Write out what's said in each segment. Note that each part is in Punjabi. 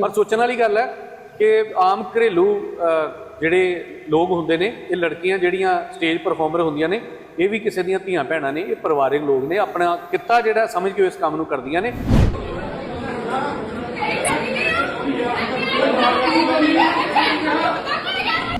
ਪਰ ਸੋਚਣ ਵਾਲੀ ਗੱਲ ਹੈ ਕਿ ਆਮ ਘਰੇਲੂ ਜਿਹੜੇ ਲੋਕ ਹੁੰਦੇ ਨੇ, ਇਹ ਲੜਕੀਆਂ ਜਿਹੜੀਆਂ ਸਟੇਜ ਪਰਫਾਰਮਰ ਹੁੰਦੀਆਂ ਨੇ, ਇਹ ਵੀ ਕਿਸੇ ਦੀਆਂ ਧੀਆਂ ਭੈਣਾਂ ਨੇ, ਇਹ ਪਰਿਵਾਰਿਕ ਲੋਕ ਨੇ, ਆਪਣਾ ਕਿੱਤਾ ਜਿਹੜਾ ਸਮਝ ਕੇ ਇਸ ਕੰਮ ਨੂੰ ਕਰਦੀਆਂ ਨੇ।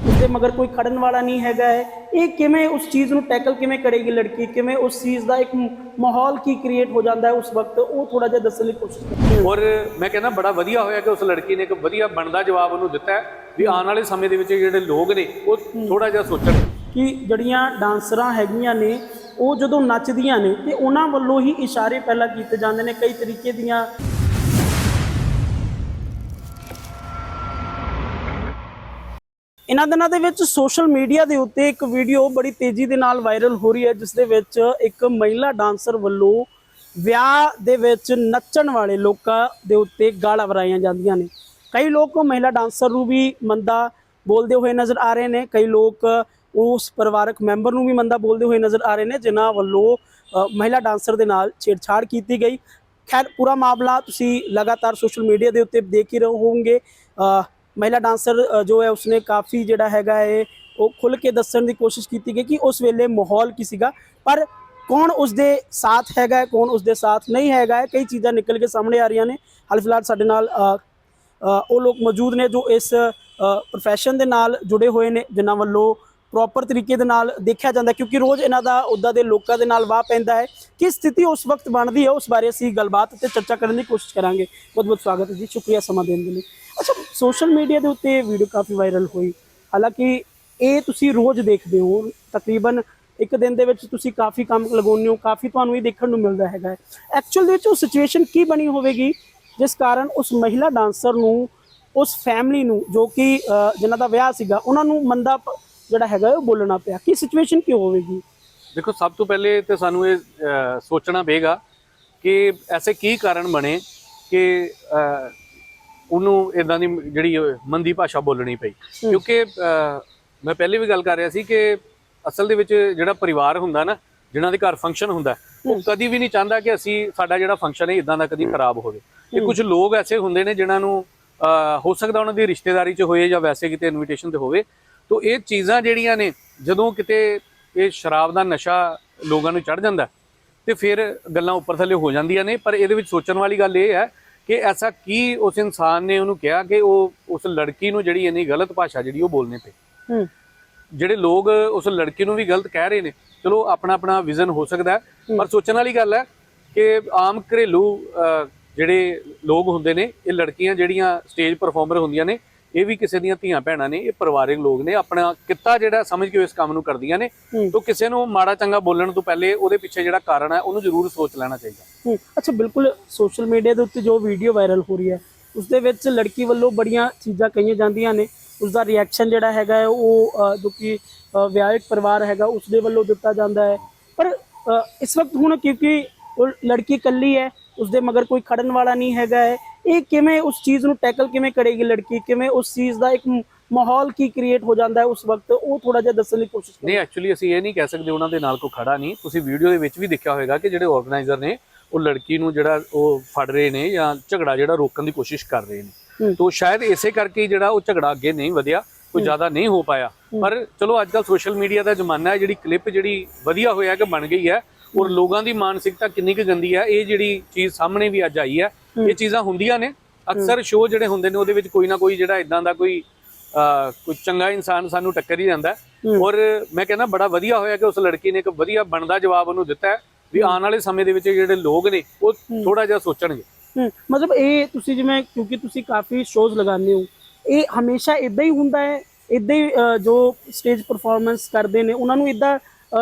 ਉਸਦੇ ਮਗਰ ਕੋਈ ਖੜਨ ਵਾਲਾ ਨਹੀਂ ਹੈਗਾ ਹੈ। ਇਹ ਕਿਵੇਂ ਉਸ ਚੀਜ਼ ਨੂੰ ਟੈਕਲ ਕਿਵੇਂ ਕਰੇਗੀ ਲੜਕੀ? ਕਿਵੇਂ ਉਸ ਚੀਜ਼ ਦਾ ਇੱਕ ਮਾਹੌਲ ਕੀ ਕ੍ਰੀਏਟ ਹੋ ਜਾਂਦਾ ਹੈ ਉਸ ਵਕਤ? ਉਹ ਥੋੜਾ ਜਿਹਾ ਦੱਸਣ ਦੀ ਕੋਸ਼ਿਸ਼ ਕਰਦੀ ਔਰ ਮੈਂ ਕਹਿੰਦਾ ਬੜਾ ਵਧੀਆ ਹੋਇਆ ਕਿ ਉਸ ਲੜਕੀ ਨੇ ਇੱਕ ਵਧੀਆ ਬਣਦਾ ਜਵਾਬ ਉਹਨੂੰ ਦਿੱਤਾ ਵੀ ਆਉਣ ਵਾਲੇ ਸਮੇਂ ਦੇ ਵਿੱਚ ਜਿਹੜੇ ਲੋਕ ਨੇ ਉਹ ਥੋੜਾ ਜਿਹਾ ਸੋਚਣ। ਕਿ ਜਿਹੜੀਆਂ ਡਾਂਸਰਾਂ ਹੈਗੀਆਂ ਨੇ ਉਹ ਜਦੋਂ ਨੱਚਦੀਆਂ ਨੇ ਤੇ ਉਹਨਾਂ ਵੱਲੋਂ ਹੀ ਇਸ਼ਾਰੇ ਪਹਿਲਾਂ ਕੀਤੇ ਜਾਂਦੇ ਨੇ ਕਈ ਤਰੀਕੇ ਦੀਆਂ ਇਹਨਾਂ ਦਿਨਾਂ ਦੇ ਵਿੱਚ ਸੋਸ਼ਲ ਮੀਡੀਆ ਦੇ ਉੱਤੇ ਇੱਕ ਵੀਡੀਓ ਬੜੀ ਤੇਜ਼ੀ ਦੇ ਨਾਲ ਵਾਇਰਲ ਹੋ ਰਹੀ ਹੈ, ਜਿਸ ਦੇ ਵਿੱਚ ਇੱਕ ਮਹਿਲਾ ਡਾਂਸਰ ਵੱਲੋਂ ਵਿਆਹ ਦੇ ਵਿੱਚ ਨੱਚਣ ਵਾਲੇ ਲੋਕਾਂ ਦੇ ਉੱਤੇ ਗਾਲਾਂ ਵਰਾਈਆਂ ਜਾਂਦੀਆਂ ਨੇ। ਕਈ ਲੋਕ ਮਹਿਲਾ ਡਾਂਸਰ ਨੂੰ ਵੀ ਮੰਦਾ ਬੋਲਦੇ ਹੋਏ ਨਜ਼ਰ ਆ ਰਹੇ ਨੇ। ਕਈ ਲੋਕ ਉਸ ਪਰਿਵਾਰਕ ਮੈਂਬਰ ਨੂੰ ਵੀ ਮੰਦਾ ਬੋਲਦੇ ਹੋਏ ਨਜ਼ਰ ਆ ਰਹੇ ਨੇ, ਜਿਨ੍ਹਾਂ ਵੱਲੋਂ ਮਹਿਲਾ ਡਾਂਸਰ ਦੇ ਨਾਲ ਛੇੜਛਾੜ ਕੀਤੀ ਗਈ। ਖੈਰ, ਪੂਰਾ ਮਾਮਲਾ ਤੁਸੀਂ ਲਗਾਤਾਰ ਸੋਸ਼ਲ ਮੀਡੀਆ ਦੇ ਉੱਤੇ ਦੇਖ ਹੀ ਰਹੇ ਹੋਵੋਗੇ। ਮਹਿਲਾ ਡਾਂਸਰ ਜੋ ਹੈ ਉਸਨੇ ਕਾਫੀ ਜਿਹੜਾ ਹੈਗਾ ਹੈ ਉਹ ਖੁੱਲ ਕੇ ਦੱਸਣ ਦੀ ਕੋਸ਼ਿਸ਼ ਕੀਤੀ ਗਈ ਕਿ ਉਸ ਵੇਲੇ ਮਾਹੌਲ ਕੀ ਸੀਗਾ। ਪਰ ਕੌਣ ਉਸ ਦੇ ਸਾਥ ਹੈਗਾ ਹੈ, ਕੌਣ ਉਸ ਦੇ ਸਾਥ ਨਹੀਂ ਹੈਗਾ ਹੈ, ਕਈ ਚੀਜ਼ਾਂ ਨਿਕਲ ਕੇ ਸਾਹਮਣੇ ਆ ਰਹੀਆਂ ਨੇ। ਹਾਲ ਫਿਲਹਾਲ ਸਾਡੇ ਨਾਲ ਉਹ ਲੋਕ ਮੌਜੂਦ ਨੇ ਜੋ ਇਸ ਪ੍ਰੋਫੈਸ਼ਨ ਦੇ ਨਾਲ ਜੁੜੇ ਹੋਏ ਨੇ, ਜਿਨ੍ਹਾਂ ਵੱਲੋਂ ਪ੍ਰੋਪਰ ਤਰੀਕੇ ਦੇ ਨਾਲ ਦੇਖਿਆ ਜਾਂਦਾ ਕਿਉਂਕਿ ਰੋਜ਼ ਇਹਨਾਂ ਦਾ ਉੱਦਾਂ ਦੇ ਲੋਕਾਂ ਦੇ ਨਾਲ ਵਾਹ ਪੈਂਦਾ ਹੈ। ਕੀ ਸਥਿਤੀ ਉਸ ਵਕਤ ਬਣਦੀ ਹੈ ਉਸ ਬਾਰੇ ਅਸੀਂ ਗੱਲਬਾਤ ਤੇ ਚਰਚਾ ਕਰਨ ਦੀ ਕੋਸ਼ਿਸ਼ ਕਰਾਂਗੇ। ਬਹੁਤ ਬਹੁਤ ਸਵਾਗਤ ਹੈ ਜੀ ਸ਼ੁਕਰੀਆ ਸਮਾਂ ਦੇਣ ਦੇ ਲਈ। ਅੱਛਾ ਸੋਸ਼ਲ ਮੀਡੀਆ ਦੇ ਉੱਤੇ ਵੀਡੀਓ ਕਾਫੀ ਵਾਇਰਲ ਹੋਈ। ਹਾਲਾਂਕਿ ਇਹ ਤੁਸੀਂ ਰੋਜ਼ ਦੇਖਦੇ ਹੋ ਤਕਰੀਬਨ ਇੱਕ ਦਿਨ ਦੇ ਵਿੱਚ ਤੁਸੀਂ ਕਾਫੀ ਕੰਮ ਲਗਾਉਂਦੇ ਹੋ ਕਾਫੀ ਤੁਹਾਨੂੰ ਇਹ ਦੇਖਣ ਨੂੰ ਮਿਲਦਾ ਹੈਗਾ ਹੈ। ਐਕਚੁਅਲ ਦੇ ਵਿੱਚ ਉਹ ਸਿਚੁਏਸ਼ਨ ਕੀ ਬਣੀ ਹੋਵੇਗੀ ਜਿਸ ਕਾਰਨ ਉਸ ਮਹਿਲਾ ਡਾਂਸਰ ਨੂੰ ਉਸ ਫੈਮਿਲੀ ਨੂੰ ਜੋ ਕਿ ਅ, ਜਿਨ੍ਹਾਂ ਦਾ ਵਿਆਹ ਸੀਗਾ ਉਹਨਾਂ ਨੂੰ ਮੰਦਾ ਜਿਹੜਾ ਹੈਗਾ ਉਹ ਬੋਲਣਾ ਪਿਆ। ਕੀ ਸਿਚੁਏਸ਼ਨ ਕੀ ਹੋਵੇਗੀ? ਦੇਖੋ ਸਭ ਤੋਂ ਪਹਿਲੇ ਤੇ ਸਾਨੂੰ ਇਹ ਸੋਚਣਾ ਪਏਗਾ ਕਿ ਐਸੇ ਕੀ ਕਾਰਨ ਬਣੇ ਕਿ ਉਹਨੂੰ ਇਦਾਂ ਦੀ ਜਿਹੜੀ ਮੰਦੀ ਭਾਸ਼ਾ ਬੋਲਣੀ ਪਈ। ਕਿਉਂਕਿ ਮੈਂ ਪਹਿਲੇ ਵੀ ਗੱਲ ਕਰ ਰਿਹਾ ਸੀ ਕਿ ਅਸਲ ਦੇ ਵਿੱਚ ਜਿਹੜਾ ਪਰਿਵਾਰ ਹੁੰਦਾ ਨਾ ਜਿਨ੍ਹਾਂ ਦੇ ਘਰ ਫੰਕਸ਼ਨ ਹੁੰਦਾ ਉਹ ਕਦੀ ਵੀ ਨਹੀਂ ਚਾਹੁੰਦਾ ਕਿ ਅਸੀਂ ਸਾਡਾ ਜਿਹੜਾ ਫੰਕਸ਼ਨ ਹੈ ਇਦਾਂ ਦਾ ਕਦੀ ਖਰਾਬ ਹੋਵੇ। ਤੇ ਕੁਝ ਲੋਕ ਐਸੇ ਹੁੰਦੇ ਨੇ ਜਿਨ੍ਹਾਂ ਨੂੰ ਹੋ ਸਕਦਾ ਉਹਨਾਂ ਦੀ ਰਿਸ਼ਤੇਦਾਰੀ 'ਚ ਹੋਏ ਜਾਂ ਵੈਸੇ ਕਿਤੇ ਇਨਵੀਟੇਸ਼ਨ ਤੇ ਹੋਵੇ ਤੋਂ ਇਹ ਚੀਜ਼ਾਂ ਜਿਹੜੀਆਂ ਨੇ ਜਦੋਂ ਕਿਤੇ ਇਹ ਸ਼ਰਾਬ ਦਾ ਨਸ਼ਾ ਲੋਕਾਂ ਨੂੰ ਚੜ ਜਾਂਦਾ ਤੇ ਫਿਰ ਗੱਲਾਂ ਉੱਪਰ ਥੱਲੇ ਹੋ ਜਾਂਦੀਆਂ ਨੇ ਪਰ ਇਹਦੇ ਵਿੱਚ ਸੋਚਣ ਵਾਲੀ ਗੱਲ ਇਹ ਹੈ ਕਿ ਐਸਾ ਕੀ ਉਸ ਇਨਸਾਨ ਨੇ ਉਹਨੂੰ ਕਿਹਾ ਕਿ ਉਹ ਉਸ ਲੜਕੀ ਨੂੰ ਜਿਹੜੀ ਇੰਨੀ ਗਲਤ ਭਾਸ਼ਾ ਜਿਹੜੀ ਉਹ ਬੋਲਨੇ ਪਈ। ਜਿਹੜੇ ਲੋਕ ਉਸ ਲੜਕੀ ਨੂੰ ਵੀ ਗਲਤ ਕਹਿ ਰਹੇ ਨੇ ਚਲੋ ਆਪਣਾ ਆਪਣਾ ਵਿਜ਼ਨ ਹੋ ਸਕਦਾ ਪਰ ਸੋਚਣ ਵਾਲੀ ਗੱਲ ਹੈ ਕਿ ਆਮ ਘਰੇਲੂ ਜਿਹੜੇ ਲੋਕ ਹੁੰਦੇ ਨੇ ਇਹ ਲੜਕੀਆਂ ਜਿਹੜੀਆਂ ਸਟੇਜ ਪਰਫਾਰਮਰ ਹੁੰਦੀਆਂ ਨੇ ਇਹ ਵੀ ਕਿਸੇ ਦੀਆਂ ਧੀਆਂ ਭੈਣਾਂ ਨੇ ਇਹ ਪਰਿਵਾਰਿਕ ਲੋਕ ਨੇ ਆਪਣਾ ਕਿੱਤਾ ਜਿਹੜਾ ਸਮਝ ਕੇ ਇਸ ਕੰਮ ਨੂੰ ਕਰਦੀਆਂ ਨੇ। ਤੋਂ ਕਿਸੇ ਨੂੰ ਮਾੜਾ ਚੰਗਾ ਬੋਲਣ ਤੋਂ ਪਹਿਲੇ ਉਹਦੇ ਪਿੱਛੇ ਜਿਹੜਾ ਕਾਰਨ ਹੈ ਉਹਨੂੰ ਜ਼ਰੂਰ ਸੋਚ ਲੈਣਾ ਚਾਹੀਦਾ ਅੱਛਾ ਬਿਲਕੁਲ ਸੋਸ਼ਲ ਮੀਡੀਆ ਦੇ ਉੱਤੇ ਜੋ ਵੀਡੀਓ ਵਾਇਰਲ ਹੋ ਰਹੀ ਹੈ ਉਸ ਦੇ ਵਿੱਚ ਲੜਕੀ ਵੱਲੋਂ ਬੜੀਆਂ ਚੀਜ਼ਾਂ ਕਹੀਆਂ ਜਾਂਦੀਆਂ ਨੇ ਉਸ ਦਾ ਰਿਐਕਸ਼ਨ ਜਿਹੜਾ ਹੈਗਾ ਉਹ ਜੋ ਕਿ ਅ, ਵਿਆਹਿਤ ਪਰਿਵਾਰ ਹੈਗਾ ਉਸ ਦੇ ਵੱਲੋਂ ਦਿੱਤਾ ਜਾਂਦਾ ਹੈ ਪਰ ਇਸ ਵਕਤ ਹੁਣ ਕਿਉਂਕਿ ਉਹ ਲੜਕੀ ਇਕੱਲੀ ਹੈ ਉਸ ਦੇ ਮਗਰ ਕੋਈ ਖੜਨ ਵਾਲਾ ਨਹੀਂ ਹੈਗਾ ਹੈ ਇਹ ਕਿਵੇਂ ਉਸ ਚੀਜ਼ ਨੂੰ ਟੈਕਲ ਕਿਵੇਂ ਕਰੇਗੀ ਲੜਕੀ? ਕਿਵੇਂ ਉਸ ਚੀਜ਼ ਦਾ ਇੱਕ ਮਾਹੌਲ ਕੀ ਕ੍ਰੀਏਟ ਹੋ ਜਾਂਦਾ ਹੈ ਉਸ ਵਕਤ? ਉਹ ਥੋੜਾ ਜਿਹਾ ਦੱਸਣ ਦੀ ਕੋਸ਼ਿਸ਼ ਕਰੋ ਨਹੀਂ ਐਕਚੁਅਲੀ ਅਸੀਂ ਇਹ ਨਹੀਂ ਕਹਿ ਸਕਦੇ ਉਹਨਾਂ ਦੇ ਨਾਲ ਕੋਈ ਖੜਾ ਨਹੀਂ। ਤੁਸੀਂ ਵੀਡੀਓ ਦੇ ਵਿੱਚ ਵੀ ਦੇਖਿਆ ਹੋਵੇਗਾ ਕਿ ਜਿਹੜੇ ਆਰਗੇਨਾਈਜ਼ਰ ਨੇ ਉਹ ਲੜਕੀ ਨੂੰ ਜਿਹੜਾ ਉਹ ਫੜ ਰਹੇ ਨੇ ਜਾਂ ਝਗੜਾ ਜਿਹੜਾ ਰੋਕਣ ਦੀ ਕੋਸ਼ਿਸ਼ ਕਰ ਰਹੇ ਨੇ। ਤੋਂ ਸ਼ਾਇਦ ਇਸੇ ਕਰਕੇ ਹੀ ਜਿਹੜਾ ਉਹ ਝਗੜਾ ਅੱਗੇ ਨਹੀਂ ਵਧਿਆ ਕੋਈ ਜ਼ਿਆਦਾ ਨਹੀਂ ਹੋ ਪਾਇਆ। ਪਰ ਚਲੋ ਅੱਜ ਕੱਲ ਸੋਸ਼ਲ ਮੀਡੀਆ ਦਾ ਜ਼ਮਾਨਾ ਹੈ ਜਿਹੜੀ ਕਲਿੱਪ ਜਿਹੜੀ ਵਧੀਆ ਹੋਇਆ ਕਿ ਬਣ ਗਈ ਹੈ ਔਰ ਲੋਕਾਂ ਦੀ ਮਾਨਸਿਕਤਾ ਕਿੰਨੀ ਕੁ ਗੰਦੀ ਹੈ ਇਹ ਜਿਹੜੀ ਚੀਜ਼ ਸਾਹਮਣੇ ਵੀ ਅੱਜ ਆਈ ਹੈ। ਇਹ ਚੀਜ਼ਾਂ ਹੁੰਦੀਆਂ ਨੇ। ਅਕਸਰ ਸ਼ੋਅ ਜਿਹੜੇ ਹੁੰਦੇ ਨੇ ਉਹਦੇ ਵਿੱਚ ਕੋਈ ਨਾ ਕੋਈ ਜਿਹੜਾ ਇਦਾਂ ਦਾ ਕੋਈ ਕੋਈ ਚੰਗਾ ਇਨਸਾਨ ਸਾਨੂੰ ਟੱਕਰ ਹੀ ਜਾਂਦਾ। ਔਰ ਮੈਂ ਕਹਿੰਦਾ ਬੜਾ ਵਧੀਆ ਹੋਇਆ ਕਿ ਉਸ ਲੜਕੀ ਨੇ ਇੱਕ ਵਧੀਆ ਬਣਦਾ ਜਵਾਬ ਉਹਨੂੰ ਦਿੱਤਾ ਹੈ ਵੀ ਆਉਣ ਵਾਲੇ ਸਮੇਂ ਦੇ ਵਿੱਚ ਜਿਹੜੇ ਲੋਕ ਨੇ ਉਹ ਥੋੜਾ ਜਿਹਾ ਸੋਚਣਗੇ। ਮਤਲਬ ਇਹ ਤੁਸੀਂ ਜਿਵੇਂ ਕਿਉਂਕਿ ਤੁਸੀਂ ਕਾਫੀ ਸ਼ੋਜ਼ ਲਗਾਉਂਦੇ ਹੋ ਇਹ ਹਮੇਸ਼ਾ ਇਦਾਂ ਹੀ ਹੁੰਦਾ ਹੈ ਇਦਾਂ ਹੀ ਜੋ ਸਟੇਜ ਪਰਫਾਰਮੈਂਸ ਕਰਦੇ ਨੇ ਉਹਨਾਂ ਨੂੰ ਇਦਾਂ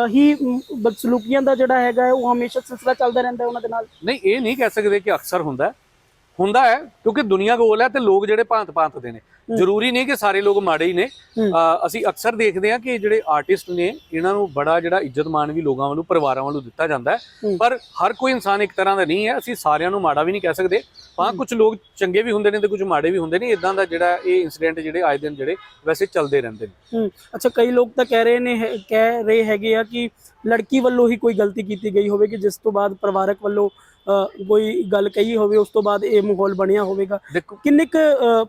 ਹੀ ਬਦਸਲੂਕੀਆਂ ਦਾ ਜਿਹੜਾ ਹੈਗਾ ਉਹ ਹਮੇਸ਼ਾ ਸਿਲਸਿਲਾ ਚੱਲਦਾ ਰਹਿੰਦਾ ਉਹਨਾਂ ਦੇ ਨਾਲ। ਨਹੀਂ, ਇਹ ਨਹੀਂ ਕਹਿ ਸਕਦੇ ਕਿ ਅਕਸਰ ਹੁੰਦਾ ਹੁੰਦਾ ਹੈ ਕਿਉਂਕਿ ਦੁਨੀਆ ਗੋਲ ਹੈ ਤੇ ਲੋਕ ਜਿਹੜੇ ਭਾਂਤ ਭਾਂਤ ਦੇ ਨੇ। ਜ਼ਰੂਰੀ ਨਹੀਂ ਕਿ ਸਾਰੇ ਲੋਕ ਮਾੜੇ ਹੀ ਨੇ। ਅਸੀਂ ਅਕਸਰ ਦੇਖਦੇ ਹਾਂ ਕਿ ਜਿਹੜੇ ਆਰਟਿਸਟ ਨੇ ਇਹਨਾਂ ਨੂੰ ਬੜਾ ਜਿਹੜਾ ਇੱਜ਼ਤ ਮਾਣ ਵੀ ਲੋਕਾਂ ਵੱਲੋਂ ਪਰਿਵਾਰਾਂ ਵੱਲੋਂ ਦਿੱਤਾ ਜਾਂਦਾ ਹੈ। ਪਰ ਹਰ ਕੋਈ ਇਨਸਾਨ ਇੱਕ ਤਰ੍ਹਾਂ ਦਾ ਨਹੀਂ ਹੈ। ਅਸੀਂ ਸਾਰਿਆਂ ਨੂੰ ਮਾੜਾ ਵੀ ਨਹੀਂ ਕਹਿ ਸਕਦੇ। ਹਾਂ। ਕੁਝ ਲੋਕ ਚੰਗੇ ਵੀ ਹੁੰਦੇ ਨੇ ਤੇ ਕੁਝ ਮਾੜੇ ਵੀ ਹੁੰਦੇ ਨੇ। ਇਦਾਂ ਦਾ ਜਿਹੜਾ ਇਹ ਇਨਸੀਡੈਂਟ ਜਿਹੜੇ ਆਏ ਦਿਨ ਜਿਹੜੇ ਵੈਸੇ ਚੱਲਦੇ ਰਹਿੰਦੇ ਨੇ। ਅੱਛਾ ਕਈ ਲੋਕ ਤਾਂ ਕਹਿ ਰਹੇ ਨੇ ਕਹਿ ਰਹੇ ਹੈਗੇ ਆ ਕਿ ਲੜਕੀ ਵੱਲੋਂ ਹੀ ਕੋਈ ਗਲਤੀ ਕੀਤੀ ਗਈ ਹੋਵੇ ਕਿ ਜਿਸ ਤੋਂ ਬਾਅਦ ਪਰਿਵਾਰਕ ਵੱਲੋਂ ਕੋਈ ਗੱਲ ਕਹੀ ਹੋਵੇ ਉਸ ਤੋਂ ਬਾਅਦ ਇਹ ਮਾਹੌਲ ਬਣਿਆ ਹੋਵੇਗਾ। ਕਿੰਨੇ ਕੁ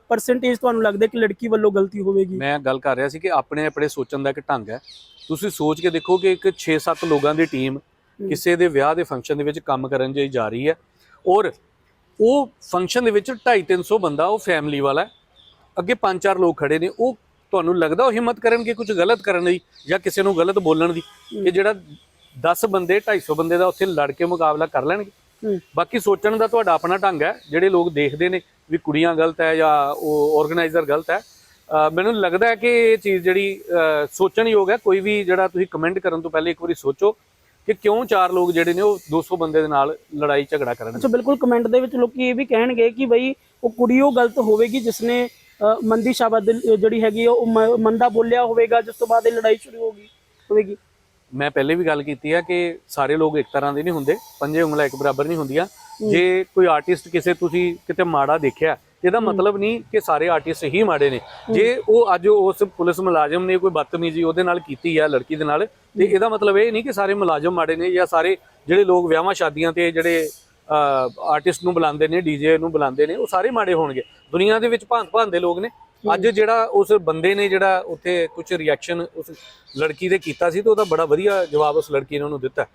ਪਰਸੈਂਟੇਜ ਤੁਹਾਨੂੰ ਲੱਗਦਾ ਕਿ ਲੜਕੀ ਵੱਲੋਂ ਗਲਤੀ ਹੋਵੇਗੀ? ਮੈਂ ਗੱਲ ਕਰ ਰਿਹਾ ਸੀ ਕਿ ਆਪਣੇ ਆਪਣੇ ਸੋਚਣ ਦਾ ਇੱਕ ਢੰਗ ਹੈ। ਤੁਸੀਂ ਸੋਚ ਕੇ ਦੇਖੋ ਕਿ ਇੱਕ 6-7 ਲੋਕਾਂ ਦੀ ਟੀਮ ਕਿਸੇ ਦੇ ਵਿਆਹ ਦੇ ਫੰਕਸ਼ਨ ਦੇ ਵਿੱਚ ਕੰਮ ਕਰਨ ਲਈ ਜਾ ਰਹੀ ਹੈ। ਔਰ ਉਹ ਫੰਕਸ਼ਨ ਦੇ ਵਿੱਚ 250-300 ਬੰਦਾ ਉਹ ਫੈਮਿਲੀ ਵਾਲਾ ਅੱਗੇ 5-4 ਲੋਕ ਖੜੇ ਨੇ। ਉਹ ਤੁਹਾਨੂੰ ਲੱਗਦਾ ਉਹ ਹਿੰਮਤ ਕਰਨਗੇ ਕੁਝ ਗਲਤ ਕਰਨ ਦੀ ਜਾਂ ਕਿਸੇ ਨੂੰ ਗਲਤ ਬੋਲਣ ਦੀ? ਕਿ ਜਿਹੜਾ 10 ਬੰਦੇ 250 ਬੰਦੇ ਦਾ ਉੱਥੇ ਲੜ ਕੇ ਮੁਕਾਬਲਾ ਕਰ ਲੈਣਗੇ? ਬਾਕੀ ਸੋਚਣ ਦਾ ਤੁਹਾਡਾ ਆਪਣਾ ਢੰਗ ਹੈ ਜਿਹੜੇ ਲੋਕ ਦੇਖਦੇ ਨੇ ਵੀ ਕੁੜੀਆਂ ਗਲਤ ਹੈ ਜਾਂ ਉਹ ਆਰਗੇਨਾਈਜ਼ਰ ਗਲਤ ਹੈ। ਮੈਨੂੰ ਲੱਗਦਾ ਹੈ ਕਿ ਇਹ ਚੀਜ਼ ਜਿਹੜੀ ਸੋਚਣ ਯੋਗ ਹੈ। ਕੋਈ ਵੀ ਜਿਹੜਾ ਤੁਸੀਂ ਕਮੈਂਟ ਕਰਨ ਤੋਂ ਪਹਿਲੇ ਇੱਕ ਵਾਰੀ ਸੋਚੋ ਕਿ ਕਿਉਂ ਚਾਰ ਲੋਕ ਜਿਹੜੇ ਨੇ ਉਹ 200 ਬੰਦੇ ਦੇ ਨਾਲ ਲੜਾਈ ਝਗੜਾ ਕਰਨ। ਅੱਛਾ ਬਿਲਕੁਲ ਕਮੈਂਟ ਦੇ ਵਿੱਚ ਲੋਕੀ ਇਹ ਵੀ ਕਹਿਣਗੇ ਕਿ ਬਈ ਉਹ ਕੁੜੀ ਉਹ ਗਲਤ ਹੋਵੇਗੀ ਜਿਸਨੇ ਮੰਦੀ ਸ਼ਬਦ ਜਿਹੜੀ ਹੈਗੀ ਆ, ਉਹ ਮੰਦਾ ਬੋਲਿਆ ਹੋਵੇਗਾ ਜਿਸ ਤੋਂ ਬਾਅਦ ਇਹ ਲੜਾਈ ਸ਼ੁਰੂ ਹੋਗੀ ਹੋਵੇਗੀ। ਮੈਂ ਪਹਿਲੇ ਵੀ ਗੱਲ ਕੀਤੀ ਹੈ ਕਿ ਸਾਰੇ ਲੋਕ ਇੱਕ ਤਰ੍ਹਾਂ ਦੇ ਨਹੀਂ ਹੁੰਦੇ ਪੰਜੇ ਉਂਗਲਾਂ ਇੱਕ ਬਰਾਬਰ ਨਹੀਂ ਹੁੰਦੀਆਂ। ਜੇ ਕੋਈ ਆਰਟਿਸਟ ਕਿਸੇ ਤੁਸੀਂ ਕਿਤੇ ਮਾੜਾ ਦੇਖਿਆ ਇਹਦਾ ਮਤਲਬ ਨਹੀਂ ਕਿ ਸਾਰੇ ਆਰਟਿਸਟ ਹੀ ਮਾੜੇ ਨੇ। ਜੇ ਉਹ ਅੱਜ ਉਸ ਪੁਲਿਸ ਮੁਲਾਜ਼ਮ ਨੇ ਕੋਈ ਬਦਤਮੀਜ਼ੀ ਉਹਦੇ ਨਾਲ ਕੀਤੀ ਆ ਲੜਕੀ ਦੇ ਨਾਲ ਤੇ ਇਹਦਾ ਮਤਲਬ ਇਹ ਨਹੀਂ ਕਿ ਸਾਰੇ ਮੁਲਾਜ਼ਮ ਮਾੜੇ ਨੇ ਜਾਂ ਸਾਰੇ ਜਿਹੜੇ ਲੋਕ ਵਿਆਹਾਂ ਸ਼ਾਦੀਆਂ ਤੇ ਜਿਹੜੇ ਆਰਟਿਸਟ ਨੂੰ ਬੁਲਾਉਂਦੇ ਨੇ ਡੀਜੇ ਨੂੰ ਬੁਲਾਉਂਦੇ ਨੇ ਉਹ ਸਾਰੇ ਮਾੜੇ ਹੋਣਗੇ। ਦੁਨੀਆ ਦੇ ਵਿੱਚ ਭਾਂਤ ਭਾਂਤ ਦੇ ਲੋਕ ਨੇ। ਅੱਜ ਜਿਹੜਾ ਉਸ ਬੰਦੇ ਨੇ ਜਿਹੜਾ ਉੱਥੇ ਕੁਝ ਰਿਐਕਸ਼ਨ ਉਸ ਲੜਕੀ ਦੇ ਕੀਤਾ ਸੀ ਤੇ ਉਹਦਾ ਬੜਾ ਵਧੀਆ ਜਵਾਬ ਉਸ ਲੜਕੀ ਨੇ ਉਹਨੂੰ ਦਿੱਤਾ।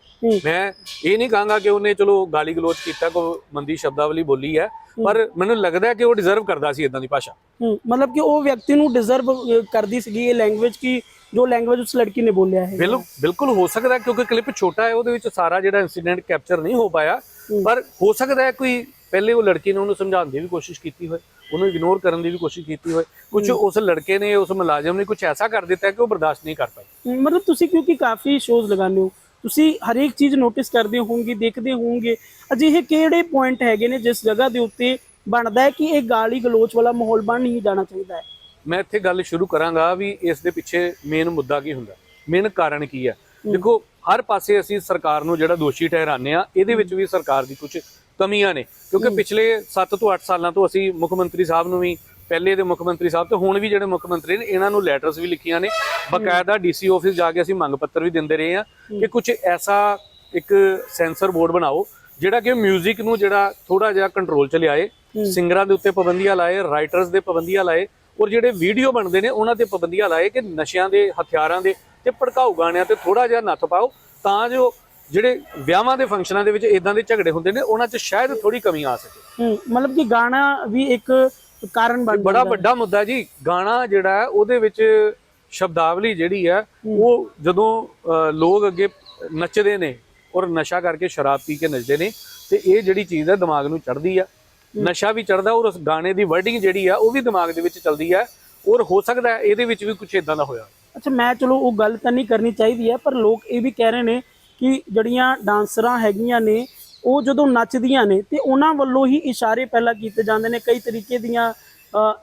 ਮੈਂ ਇਹ ਨਹੀਂ ਕਹਾਂਗਾ ਕਿ ਉਹਨੇ ਚਲੋ ਗਾਲੀ ਗਲੋਚ ਕੀਤਾ ਕੋ ਮੰਦੀ ਸ਼ਬਦਾਵਲੀ ਬੋਲੀ ਹੈ ਪਰ ਮੈਨੂੰ ਲੱਗਦਾ ਕਿ ਉਹ ਡਿਜ਼ਰਵ ਕਰਦਾ ਸੀ ਇਦਾਂ ਦੀ ਭਾਸ਼ਾ। ਮਤਲਬ ਕਿ ਉਹ ਵਿਅਕਤੀ ਨੂੰ ਡਿਜ਼ਰਵ ਕਰਦੀ ਸੀਗੀ ਇਹ ਲੈਂਗੁਏਜ ਕੀ ਜੋ ਲੈਂਗੁਏਜ ਉਸ ਲੜਕੀ ਨੇ ਬੋਲਿਆ ਹੈ। ਬਿਲਕੁਲ ਬਿਲਕੁਲ ਹੋ ਸਕਦਾ ਕਿਉਂਕਿ ਕਲਿੱਪ ਛੋਟਾ ਹੈ ਉਹਦੇ ਵਿੱਚ ਸਾਰਾ ਜਿਹੜਾ ਇਨਸੀਡੈਂਟ ਕੈਪਚਰ ਨਹੀਂ ਹੋ ਪਾਇਆ ਪਰ ਹੋ ਸਕਦਾ ਹੈ ਕੋਈ ਪਹਿਲੇ ਉਹ ਲੜਕੀ ਨੇ ਉਹਨੂੰ ਸਮਝਾਉਣ ਦੀ ਵੀ ਕੋਸ਼ਿਸ਼ ਕੀਤੀ ਹੋਏ ਉਹਨੂੰ ਇਗਨੋਰ ਕਰਨ ਦੀ ਵੀ ਕੋਸ਼ਿਸ਼ ਕੀਤੀ ਹੋਏ। ਕੁਝ ਉਸ ਲੜਕੇ ਨੇ ਉਸ ਮੁਲਾਜ਼ਮ ਨੇ ਕੁਝ ਐਸਾ ਕਰ ਦਿੱਤਾ ਕਿ ਉਹ ਬਰਦਾਸ਼ਤ ਨਹੀਂ ਕਰ ਪਾਈ ਮਤਲਬ ਤੁਸੀਂ ਕਿਉਂਕਿ ਕਾਫੀ ਸ਼ੋਜ਼ ਲਗਾਉਂਦੇ ਹੋ ਤੁਸੀਂ ਹਰੇਕ ਚੀਜ਼ ਨੋਟਿਸ ਕਰਦੇ ਹੋਵੋਗੇ ਦੇਖਦੇ ਹੋਵੋਗੇ ਅਜਿਹੇ ਕਿਹੜੇ ਪੁਆਇੰਟ ਹੈਗੇ ਨੇ ਜਿਸ ਜਗ੍ਹਾ ਦੇ ਉੱਤੇ ਬਣਦਾ ਹੈ ਕਿ ਇਹ ਗਾਲੀ ਗਲੋਚ ਵਾਲਾ ਮਾਹੌਲ ਬਣ ਨਹੀਂ ਜਾਣਾ ਚਾਹੀਦਾ ਹੈ? ਮੈਂ ਇੱਥੇ ਗੱਲ ਸ਼ੁਰੂ ਕਰਾਂਗਾ ਵੀ ਇਸ ਦੇ ਪਿੱਛੇ ਮੇਨ ਮੁੱਦਾ ਕੀ ਹੁੰਦਾ। ਮੇਨ ਕਾਰਨ ਕੀ ਹੈ? ਦੇਖੋ ਹਰ ਪਾਸੇ ਅਸੀਂ ਸਰਕਾਰ ਨੂੰ ਜਿਹੜਾ ਦੋਸ਼ੀ ਠਹਿਰਾਉਂਦੇ ਆ ਇਹਦੇ ਵਿੱਚ ਵੀ ਸਰਕਾਰ ਦੀ ਕੁਝ ਕਮੀਆਂ ਨੇ। ਕਿਉਂਕਿ ਪਿਛਲੇ 7 ਤੋਂ 8 ਸਾਲਾਂ ਤੋਂ ਅਸੀਂ ਮੁੱਖ ਮੰਤਰੀ ਸਾਹਿਬ ਨੂੰ ਵੀ ਪਹਿਲੇ ਦੇ ਮੁੱਖ ਮੰਤਰੀ ਸਾਹਿਬ ਤੇ ਹੁਣ ਵੀ ਜਿਹੜੇ ਮੁੱਖ ਮੰਤਰੀ ਨੇ ਇਹਨਾਂ ਨੂੰ ਲੈਟਰਸ ਵੀ ਲਿਖੀਆਂ ਨੇ। ਬਕਾਇਦਾ ਡੀਸੀ ਆਫਿਸ ਜਾ ਕੇ ਅਸੀਂ ਮੰਗ ਪੱਤਰ ਵੀ ਦਿੰਦੇ ਰਹੇ ਆ ਕਿ ਕੁਝ ਐਸਾ ਇੱਕ ਸੈਂਸਰ ਬੋਰਡ ਬਣਾਓ ਜਿਹੜਾ ਕਿ 뮤직 ਨੂੰ ਜਿਹੜਾ ਥੋੜਾ ਜਿਹਾ ਕੰਟਰੋਲ ਚ ਲਿਆਏ ਸਿੰਗਰਾਂ ਦੇ ਉੱਤੇ ਪਾਬੰਦੀਆਂ ਲਾਏ ਰਾਈਟਰਸ ਦੇ ਪਾਬੰਦੀਆਂ ਲਾਏ ਔਰ ਜਿਹੜੇ ਵੀਡੀਓ ਬਣਦੇ ਨੇ ਉਹਨਾਂ ਤੇ ਪਾਬੰਦੀਆਂ ਲਾਏ ਕਿ ਨਸ਼ਿਆਂ ਦੇ ਹਥਿਆਰਾਂ ਦੇ ਤੇ ਭੜਕਾਊ ਗਾਣਿਆਂ ਤੇ ਥੋੜਾ ਜਿਹਾ ਨੱਥ ਪਾਓ ਤਾਂ ਜੋ ਜਿਹੜੇ ਵਿਆਹਾਂ ਦੇ ਫੰਕਸ਼ਨਾਂ ਦੇ ਵਿੱਚ ਇਦਾਂ ਦੇ ਝਗੜੇ ਹੁੰਦੇ ਨੇ ਉਹਨਾਂ 'ਚ ਸ਼ਾਇਦ ਥੋੜੀ ਕਮੀ ਆ ਸਕੇ। ਮਤਲਬ ਕਿ ਗਾਣਾ ਵੀ ਇੱਕ ਕਾਰਨ ਬਣ ਬੜਾ ਵੱਡਾ ਮੁੱਦਾ ਜੀ ਗਾਣਾ ਜਿਹੜਾ ਉਹਦੇ ਵਿੱਚ ਸ਼ਬਦਾਵਲੀ ਜਿਹੜੀ ਹੈ ਉਹ ਜਦੋਂ ਲੋਕ ਅੱਗੇ ਨੱਚਦੇ ਨੇ ਔਰ ਨਸ਼ਾ ਕਰਕੇ ਸ਼ਰਾਬ ਪੀ ਕੇ ਨੱਚਦੇ ਨੇ ਤੇ ਇਹ ਜਿਹੜੀ ਚੀਜ਼ ਹੈ ਦਿਮਾਗ ਨੂੰ ਚੜਦੀ ਆ। ਨਸ਼ਾ ਵੀ ਚੜਦਾ ਔਰ ਉਸ ਗਾਣੇ ਦੀ ਵਰਡਿੰਗ ਜਿਹੜੀ ਆ ਉਹ ਵੀ ਦਿਮਾਗ ਦੇ ਵਿੱਚ ਚਲਦੀ ਹੈ ਔਰ ਹੋ ਸਕਦਾ ਇਹਦੇ ਵਿੱਚ ਵੀ ਕੁਝ ਇਦਾਂ ਦਾ ਹੋਇਆ। ਅੱਛਾ ਮੈਂ ਚਲੋ ਉਹ ਗੱਲ ਤਾਂ ਨਹੀਂ ਕਰਨੀ ਚਾਹੀਦੀ ਹੈ ਪਰ ਲੋਕ ਇਹ ਵੀ ਕਹਿ ਰਹੇ ਨੇ ਕਿ ਜਿਹੜੀਆਂ ਡਾਂਸਰਾਂ ਹੈਗੀਆਂ ਨੇ, ਉਹ ਜਦੋਂ ਨੱਚਦੀਆਂ ਨੇ ਤੇ ਉਹਨਾਂ ਵੱਲੋਂ ਹੀ ਇਸ਼ਾਰੇ ਪਹਿਲਾਂ ਕੀਤੇ ਜਾਂਦੇ ਨੇ, ਕਈ ਤਰੀਕੇ ਦੀਆਂ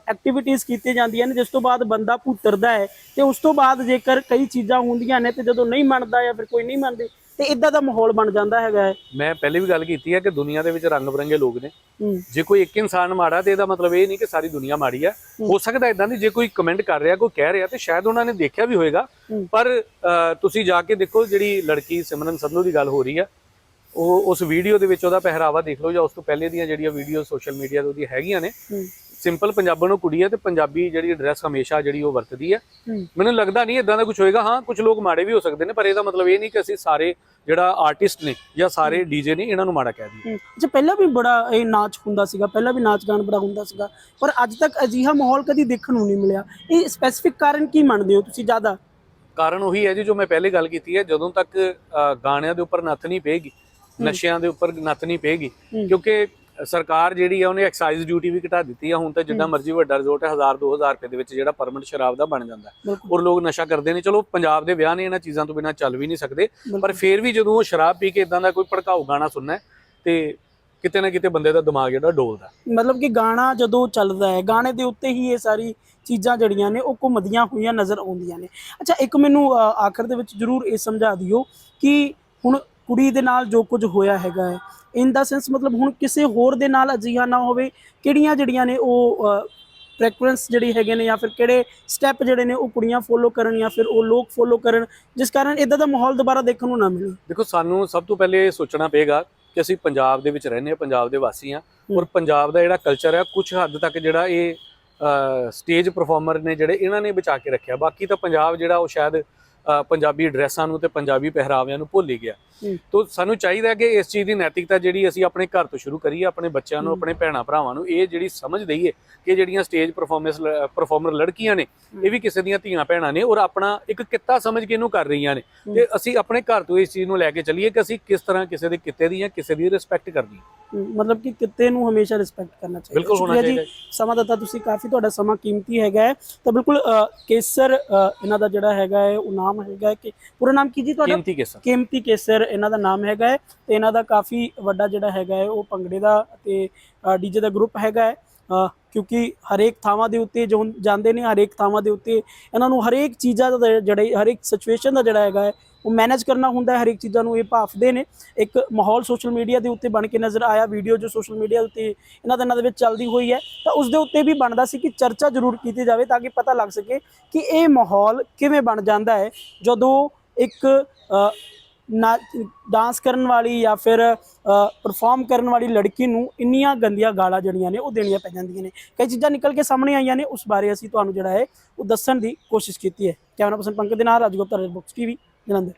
ਐਕਟੀਵਿਟੀਜ਼ ਕੀਤੀਆਂ ਜਾਂਦੀਆਂ ਨੇ, ਜਿਸ ਤੋਂ ਬਾਅਦ ਬੰਦਾ ਭੁੱਤਰਦਾ ਹੈ ਤੇ ਉਸ ਤੋਂ ਬਾਅਦ ਜੇਕਰ ਕਈ ਚੀਜ਼ਾਂ ਹੁੰਦੀਆਂ ਨੇ ਤੇ ਜਦੋਂ ਨਹੀਂ ਮੰਨਦਾ ਜਾਂ ਫਿਰ ਕੋਈ ਨਹੀਂ ਮੰਨਦੇ ਤੇ ਇਦਾਂ ਦਾ ਮਾਹੌਲ ਬਣ ਜਾਂਦਾ ਹੈਗਾ ਹੈ। ਮੈਂ ਪਹਿਲੇ ਵੀ ਗੱਲ ਕੀਤੀ ਹੈ ਕਿ ਦੁਨੀਆ ਦੇ ਵਿੱਚ ਰੰਗ ਬਰੰਗੇ ਲੋਕ ਨੇ। ਜੇ ਕੋਈ ਇੱਕ ਇਨਸਾਨ ਮਾੜਾ ਤੇ ਇਹਦਾ ਮਤਲਬ ਇਹ ਨਹੀਂ ਕਿ ਸਾਰੀ ਦੁਨੀਆ ਮਾੜੀ ਹੈ। ਹੋ। ਸਕਦਾ ਇਦਾਂ ਦੀ ਜੇ ਕੋਈ ਕਮੈਂਟ ਕਰ ਰਿਹਾ ਕੋਈ ਕਹਿ ਰਿਹਾ ਤੇ ਸ਼ਾਇਦ ਉਹਨਾਂ ਨੇ ਦੇਖਿਆ ਵੀ ਹੋਵੇਗਾ ਹੂੰ। ਪਰ ਤੁਸੀਂ ਜਾ ਕੇ ਦੇਖੋ ਜਿਹੜੀ ਲੜਕੀ ਸਿਮਰਨ ਸੰਧੂ ਦੀ ਗੱਲ ਹੋ ਰਹੀ ਹੈ ਉਹ ਉਸ ਵੀਡੀਓ ਦੇ ਵਿੱਚ ਉਹਦਾ ਪਹਿਰਾਵਾ ਦੇਖ ਲਓ ਜਾਂ ਉਸ ਤੋਂ ਪਹਿਲੇ ਦੀਆਂ ਜਿਹੜੀਆਂ ਵੀਡੀਓ ਸੋਸ਼ਲ ਮੀਡੀਆ ਤੇ ਉਹਦੀਆਂ ਹੈਗੀਆਂ ਨੇ। ਸਿੰਪਲ ਪੰਜਾਬਣ ਨੂੰ ਕੁੜੀ ਹੈ ਤੇ ਪੰਜਾਬੀ ਜਿਹੜੀ ਡਰੈਸ ਹਮੇਸ਼ਾ ਜਿਹੜੀ ਉਹ ਵਰਤਦੀ ਹੈ। ਮੈਨੂੰ ਲੱਗਦਾ ਨਹੀਂ ਇਦਾਂ ਦਾ ਕੁਝ ਹੋਏਗਾ। ਹਾਂ ਕੁਝ ਲੋਕ ਮਾੜੇ ਵੀ ਹੋ ਸਕਦੇ ਨੇ ਪਰ ਇਹਦਾ ਮਤਲਬ ਇਹ ਨਹੀਂ ਕਿ ਅਸੀਂ ਸਾਰੇ ਜਿਹੜਾ ਆਰਟਿਸਟ ਨੇ ਜਾਂ ਸਾਰੇ ਡੀਜੇ ਨੇ ਇਹਨਾਂ ਨੂੰ ਮਾੜਾ ਕਹਿ ਦਈਏ। ਅੱਛਾ ਪਹਿਲਾਂ ਵੀ ਬੜਾ ਇਹ ਨਾਚ ਹੁੰਦਾ ਸੀਗਾ ਪਹਿਲਾਂ ਵੀ ਨਾਚ ਗਾਣ ਬੜਾ ਹੁੰਦਾ ਸੀਗਾ ਪਰ ਅੱਜ ਤੱਕ ਅਜਿਹਾ ਮਾਹੌਲ ਕਦੀ ਦੇਖਣ ਨੂੰ ਨਹੀਂ ਮਿਲਿਆ। ਇਹ ਸਪੈਸੀਫਿਕ ਕਾਰਨ ਕੀ ਮੰਨਦੇ ਹੋ ਤੁਸੀਂ ਜ਼ਿਆਦਾ? ਕਾਰਨ ਉਹੀ ਹੈ ਜੀ ਜੋ ਮੈਂ ਪਹਿਲੇ ਗੱਲ ਕੀਤੀ ਹੈ ਜਦੋਂ ਤੱਕ ਗਾਣਿਆਂ ਦੇ ਉੱਪਰ ਨੱਥ ਨਹੀਂ ਪਏਗੀ ਨਸ਼ਿਆਂ ਦੇ ਉੱਪਰ ਨੱਥ ਨਹੀਂ ਪਏਗੀ। ਕਿਉਂਕਿ ਸਰਕਾਰ ਜਿਹੜੀ ਹੈ ਉਹਨੇ ਐਕਸਾਈਜ਼ ਡਿਊਟੀ ਵੀ ਘਟਾ ਦਿੱਤੀ ਹੈ ਹੁਣ ਤਾਂ ਜਿੱਦਾਂ ਮਰਜ਼ੀ ਵੱਡਾ ਰਿਜ਼ੋਰਟ ਹੈ 1000 2000 ਰੁਪਏ ਦੇ ਵਿੱਚ ਜਿਹੜਾ ਪਰਮਿਟ ਸ਼ਰਾਬ ਦਾ ਬਣ ਜਾਂਦਾ। ਔਰ ਲੋਕ ਨਸ਼ਾ ਕਰਦੇ ਨੇ। ਚਲੋ ਪੰਜਾਬ ਦੇ ਵਿਆਹ ਨੇ ਇਹਨਾਂ ਚੀਜ਼ਾਂ ਤੋਂ ਬਿਨਾਂ ਚੱਲ ਵੀ ਨਹੀਂ ਸਕਦੇ। ਪਰ ਫਿਰ ਵੀ ਜਦੋਂ ਉਹ ਸ਼ਰਾਬ ਪੀ ਕੇ ਇਦਾਂ ਦਾ ਕੋਈ ਭੜਕਾਊ ਗਾਣਾ ਸੁਣਨਾ ਤੇ ਕਿਤੇ ਨਾ ਕਿਤੇ ਬੰਦੇ ਦਾ ਦਿਮਾਗ ਜਿਹੜਾ ਡੋਲਦਾ। ਮਤਲਬ ਕਿ ਗਾਣਾ ਜਦੋਂ ਚੱਲਦਾ ਹੈ ਗਾਣੇ ਦੇ ਉੱਤੇ ਹੀ ਇਹ ਸਾਰੀ ਚੀਜ਼ਾਂ ਜਿਹੜੀਆਂ ਨੇ ਉਹ ਘੁੰਮਦੀਆਂ ਹੋਈਆਂ ਨਜ਼ਰ ਆਉਂਦੀਆਂ ਨੇ। ਅੱਛਾ ਇੱਕ ਮੈਨੂੰ ਆਖਰ ਦੇ ਵਿੱਚ ਜ਼ਰੂਰ ਇਹ ਸਮਝਾ ਦਿਓ ਕਿ ਹੁਣ ਕੁੜੀ ਦੇ ਨਾਲ ਜੋ ਕੁਝ ਹੋਇਆ ਹੈਗਾ ਹੈ। ਇਨ ਦਾ ਸੈਂਸ ਮਤਲਬ ਹੁਣ ਕਿਸੇ ਹੋਰ ਦੇ ਨਾਲ ਅਜਿਹਾ ਨਾ ਹੋਵੇ ਕਿਹੜੀਆਂ ਜਿਹੜੀਆਂ ਨੇ ਉਹ ਪ੍ਰੈਫਰੈਂਸ ਜਿਹੜੀ ਹੈਗੇ ਨੇ ਜਾਂ ਫਿਰ ਕਿਹੜੇ ਸਟੈਪ ਜਿਹੜੇ ਨੇ ਉਹ ਕੁੜੀਆਂ ਫੋਲੋ ਕਰਨ ਜਾਂ ਫਿਰ ਉਹ ਲੋਕ ਫੋਲੋ ਕਰਨ ਜਿਸ ਕਾਰਨ ਇਦਾਂ ਦਾ ਮਾਹੌਲ ਦੁਬਾਰਾ ਦੇਖਣ ਨੂੰ ਨਾ ਮਿਲੇ। ਦੇਖੋ ਸਾਨੂੰ ਸਭ ਤੋਂ ਪਹਿਲੇ ਇਹ ਸੋਚਣਾ ਪਏਗਾ ਕਿ ਅਸੀਂ ਪੰਜਾਬ ਦੇ ਵਿੱਚ ਰਹਿੰਦੇ ਹਾਂ ਪੰਜਾਬ ਦੇ ਵਾਸੀ ਹਾਂ ਔਰ ਪੰਜਾਬ ਦਾ ਜਿਹੜਾ ਕਲਚਰ ਹੈ ਕੁਝ ਹੱਦ ਤੱਕ ਜਿਹੜਾ ਇਹ ਸਟੇਜ ਪਰਫਾਰਮਰ ਨੇ ਜਿਹੜੇ ਇਹਨਾਂ ਨੇ ਬਚਾ ਕੇ ਰੱਖਿਆ। ਬਾਕੀ ਤਾਂ ਪੰਜਾਬ ਜਿਹੜਾ ਉਹ ਸ਼ਾਇਦ ਪੰਜਾਬੀ ਡਰੈਸਾਂ ਨੂੰ ਤੇ ਪੰਜਾਬੀ ਪਹਿਰਾਵਿਆਂ ਨੂੰ ਭੁੱਲ ਹੀ ਗਿਆ। ਤੋ ਸਾਨੂੰ ਚਾਹੀਦਾ ਹੈ ਕਿ ਇਸ ਚੀਜ਼ ਦੀ ਨੈਤਿਕਤਾ ਜਿਹੜੀ ਅਸੀਂ ਆਪਣੇ ਘਰ ਤੋਂ ਸ਼ੁਰੂ ਕਰੀਏ ਆਪਣੇ ਬੱਚਿਆਂ ਨੂੰ। ਆਪਣੇ ਭੈਣਾਂ ਭਰਾਵਾਂ ਨੂੰ ਇਹ ਜਿਹੜੀ ਸਮਝ ਦਈਏ ਕਿ ਜਿਹੜੀਆਂ ਸਟੇਜ ਪਰਫਾਰਮੈਂਸ ਪਰਫਾਰਮਰ ਲੜਕੀਆਂ ਨੇ ਇਹ ਵੀ ਕਿਸੇ ਦੀਆਂ ਧੀਆਂ ਭੈਣਾਂ ਨੇ ਔਰ ਆਪਣਾ ਇੱਕ ਕਿੱਤਾ ਸਮਝ ਕੇ ਇਹਨੂੰ ਕਰ ਰਹੀਆਂ ਨੇ ਤੇ ਅਸੀਂ ਆਪਣੇ ਘਰ ਤੋਂ ਇਸ ਚੀਜ਼ ਨੂੰ ਲੈ ਕੇ ਚੱਲੀਏ ਕਿ ਅਸੀਂ ਕਿਸ ਤਰ੍ਹਾਂ ਕਿਸੇ ਦੇ ਕਿੱਤੇ ਦੀ ਜਾਂ ਕਿਸੇ ਦੀ ਰਿਸਪੈਕਟ ਕਰਨੀ ਹੈ। ਮਤਲਬ ਕਿ ਕਿਤੇ ਨੂੰ ਹਮੇਸ਼ਾ ਰਿਸਪੈਕਟ ਕਰਨਾ ਚਾਹੀਦਾ। ਬਿਲਕੁਲ ਹੋਣਾ ਸ਼ੁਕਰੀਆ ਜੀ, ਸਮਾਂ ਦਿੱਤਾ ਤੁਸੀਂ ਕਾਫੀ ਤੁਹਾਡਾ ਸਮਾਂ ਕੀਮਤੀ ਹੈਗਾ ਤਾਂ ਬਿਲਕੁਲ ਕੇਸਰ ਇਹਨਾਂ ਦਾ ਜਿਹੜਾ ਹੈਗਾ ਹੈ ਉਹ ਨਾਮ ਹੈਗਾ ਕਿ ਪੂਰਾ ਨਾਮ ਕੀ ਜੀ ਤੁਹਾਡਾ? ਕੀਮਤੀ ਕੇਸਰ। ਇਹਨਾਂ ਦਾ ਨਾਮ ਹੈਗਾ ਹੈ। ਤੇ ਇਹਨਾਂ ਦਾ ਕਾਫੀ ਵੱਡਾ ਜਿਹੜਾ ਹੈਗਾ ਹੈ ਉਹ ਭੰਗੜੇ ਦਾ ਤੇ ਡੀਜੇ ਦਾ ਗਰੁੱਪ ਹੈਗਾ ਹੈ। ਕਿਉਂਕਿ ਹਰੇਕ ਥਾਵਾਂ ਦੇ ਉੱਤੇ ਜੋ ਜਾਂਦੇ ਨੇ ਹਰੇਕ ਥਾਵਾਂ ਦੇ ਉੱਤੇ ਇਹਨਾਂ ਨੂੰ ਹਰੇਕ ਚੀਜ਼ਾਂ ਦਾ ਜਿਹੜਾ ਹਰੇਕ ਸਿਚੁਏਸ਼ਨ ਦਾ ਜਿਹੜਾ ਹੈਗਾ ਉਹ ਮੈਨੇਜ ਕਰਨਾ ਹੁੰਦਾ ਹੈ, ਹਰੇਕ ਚੀਜ਼ਾਂ ਨੂੰ ਇਹ ਭਾਫਦੇ ਨੇ। ਇੱਕ ਮਾਹੌਲ ਸੋਸ਼ਲ ਮੀਡੀਆ ਦੇ ਉੱਤੇ ਬਣ ਕੇ ਨਜ਼ਰ ਆਇਆ ਵੀਡੀਓ ਜੋ ਸੋਸ਼ਲ ਮੀਡੀਆ ਉੱਤੇ ਇਹਨਾਂ ਦਿਨਾਂ ਦੇ ਵਿੱਚ ਚੱਲਦੀ ਹੋਈ ਹੈ, ਤਾਂ ਉਸ ਦੇ ਉੱਤੇ ਵੀ ਬਣਦਾ ਸੀ ਕਿ ਚਰਚਾ ਜ਼ਰੂਰ ਕੀਤੀ ਜਾਵੇ ਤਾਂ ਕਿ ਪਤਾ ਲੱਗ ਸਕੇ ਕਿ ਇਹ ਮਾਹੌਲ ਕਿਵੇਂ ਬਣ ਜਾਂਦਾ ਹੈ। ਜਦੋਂ ਇੱਕ ਨਾ ਡਾਂਸ ਕਰਨ ਵਾਲੀ ਜਾਂ ਫਿਰ ਪਰਫਾਰਮ ਕਰਨ ਵਾਲੀ ਲੜਕੀ ਨੂੰ ਇੰਨੀਆਂ ਗੰਦੀਆਂ ਗਾਲਾਂ ਜਿਹੜੀਆਂ ਨੇ ਉਹ ਦੇਣੀਆਂ ਪੈ ਜਾਂਦੀਆਂ ਨੇ। ਕਈ ਚੀਜ਼ਾਂ ਨਿਕਲ ਕੇ ਸਾਹਮਣੇ ਆਈਆਂ ਨੇ, ਉਸ ਬਾਰੇ ਅਸੀਂ ਤੁਹਾਨੂੰ ਜਿਹੜਾ ਹੈ ਉਹ ਦੱਸਣ ਦੀ ਕੋਸ਼ਿਸ਼ ਕੀਤੀ ਹੈ। ਕੈਮਰਾ ਪਰਸਨ ਪੰਕਜ ਦੇ ਨਾਲ ਰਾਜਗੋਪਤਾ ਰੇਡ ਬਾਕਸ ਟੀਵੀ। grande.